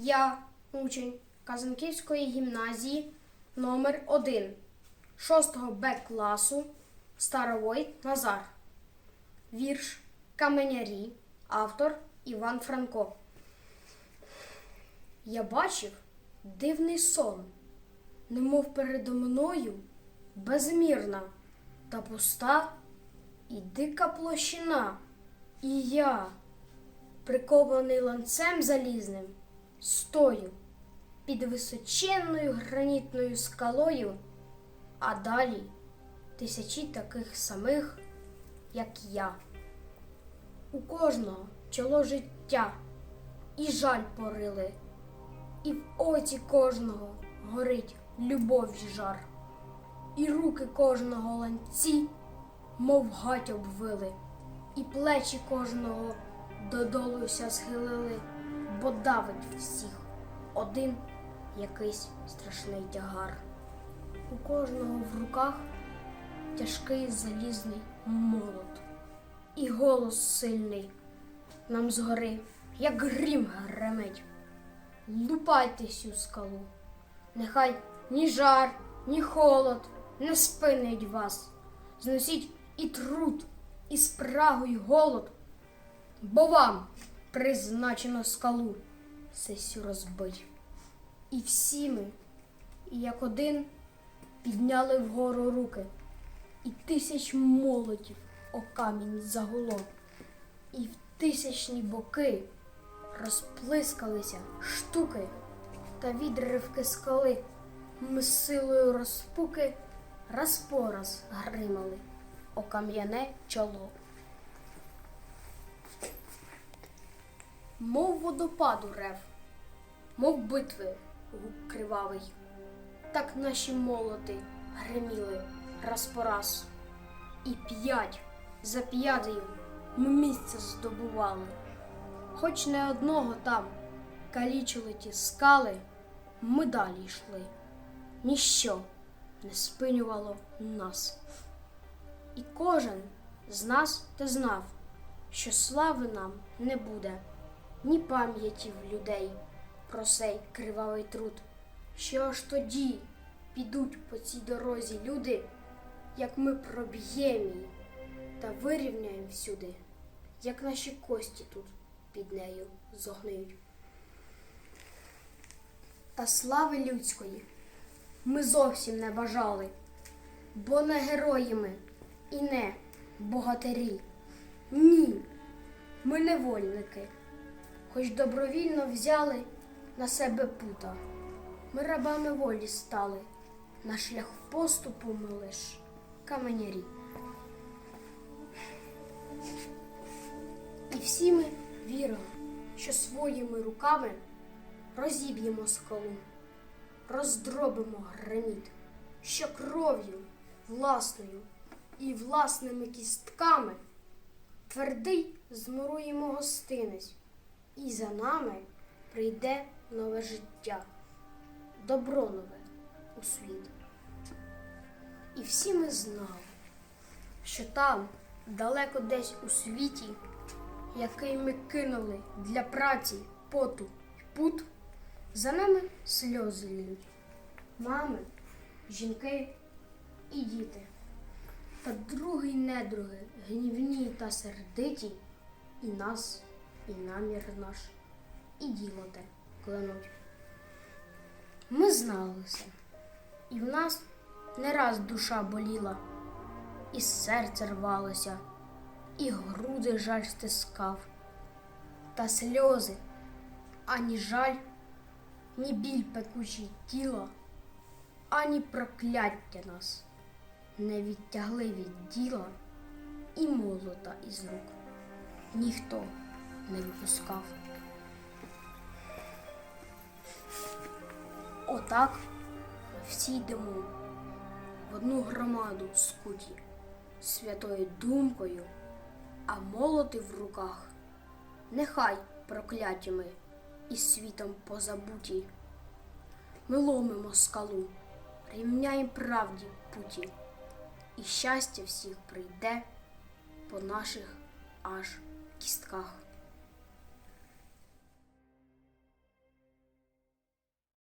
Я учень Казанківської гімназії номер 1 6 Б класу Старовой Назар. Вірш Каменярі. Автор Іван Франко. Я бачив дивний сон, немов передо мною безмірна та пуста і дика площина. І я, прикований ланцем залізним, стою під височенною гранітною скалою, а далі тисячі таких самих, як я. У кожного чоло життя і жаль порили, і в оці кожного горить любові жар, і руки кожного ланці, мов гать обвили, і плечі кожного додолуся схилили, бо давить всіх один якийсь страшний тягар. У кожного в руках тяжкий залізний молот і голос сильний нам згори, як грім гремить. Лупайте сю скалу, нехай ні жар, ні холод не спинить вас. Зносіть і труд, і спрагу, й голод, бо вам призначено скалу сесю розбить. І всі ми, як один, підняли вгору руки, і тисяч молотів о камінь загуло, і в тисячні боки розплискалися штуки та відривки скали. Ми силою розпуки раз по раз гримали о кам'яне чоло. Мов водопаду рев, мов битви гук кривавий, так наші молоти гриміли раз по раз, і п'ять за п'ятою ми місце здобували, хоч не одного там калічили ті скали, ми далі йшли, ніщо не спинювало нас. І кожен з нас те знав, що слави нам не буде, ні пам'яті в людей про сей кривавий труд, що аж тоді підуть по цій дорозі люди, як ми проб'ємо її та вирівняємо всюди, як наші кості тут під нею зогниють. Та слави людської ми зовсім не бажали, бо не герої ми і не богатирі. Ні, ми невольники, хоч добровільно взяли на себе пута. Ми рабами волі стали, на шлях поступу ми лиш каменярі. І всі ми віримо, що своїми руками розіб'ємо скалу, роздробимо граніт, що кров'ю власною і власними кістками твердий змуруємо гостинець, і за нами прийде нове життя, добро нове у світ. І всі ми знали, що там, далеко десь у світі, який ми кинули для праці, поту й пут, за нами сльози лють. Мами, жінки і діти. Та другі недруги, гнівні та сердиті, і нас, і намір наш, і діло те кленуть. Ми зналися, і в нас не раз душа боліла, і серце рвалося, і груди жаль стискав, та сльози, ані жаль, ні біль пекучий тіла, ані прокляття нас не відтягли від діла і молота із рук ніхто не випускав. Отак ми всі йдемо в одну громаду скуті святою думкою, а молоти в руках нехай проклятіми і світом позабуті. Ми ломимо скалу, рівняємо правді путі, і щастя всіх прийде по наших аж кістках.